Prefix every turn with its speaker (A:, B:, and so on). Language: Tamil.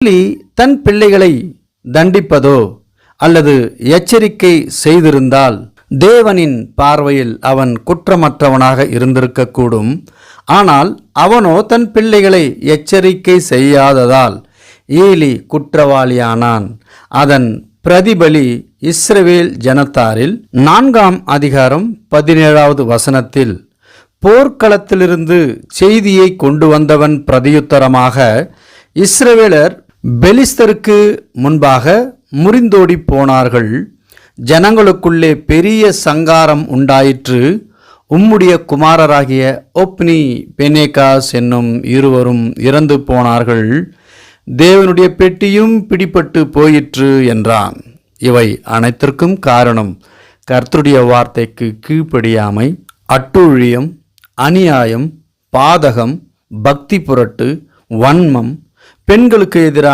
A: சொல்லி தன் பிள்ளைகளை தண்டிப்பதோ அல்லது எச்சரிக்கை செய்திருந்தால் தேவனின் பார்வையில் அவன் குற்றமற்றவனாக இருந்திருக்கக்கூடும். ஆனால் அவனோ தன் பிள்ளைகளை எச்சரிக்கை செய்யாததால் ஏலி குற்றவாளியானான். அதன் பிரதிபலி இஸ்ரவேல் ஜனத்தாரில் நான்காம் அதிகாரம் பதினேழாவது வசனத்தில் போர்க்களத்திலிருந்து செய்தியை கொண்டு வந்தவன் பிரதியுத்தரமாக இஸ்ரவேலர் பெலிஸ்தருக்கு முன்பாக முறிந்தோடி போனார்கள். ஜனங்களுக்குள்ளே பெரிய சங்காரம் உண்டாயிற்று. உம்முடைய குமாரராகிய ஒப்னி பெனேகாஸ் என்னும் இருவரும் இறந்து போனார்கள். தேவனுடைய பெட்டியும் பிடிபட்டு போயிற்று என்றான். இவை அனைத்திற்கும் காரணம் கர்த்தருடைய வார்த்தைக்கு கீழ்ப்படியாமை அட்டூழியம் அநியாயம் பாதகம் பக்தி புரட்டு வன்மம் பெண்களுக்கு எதிரான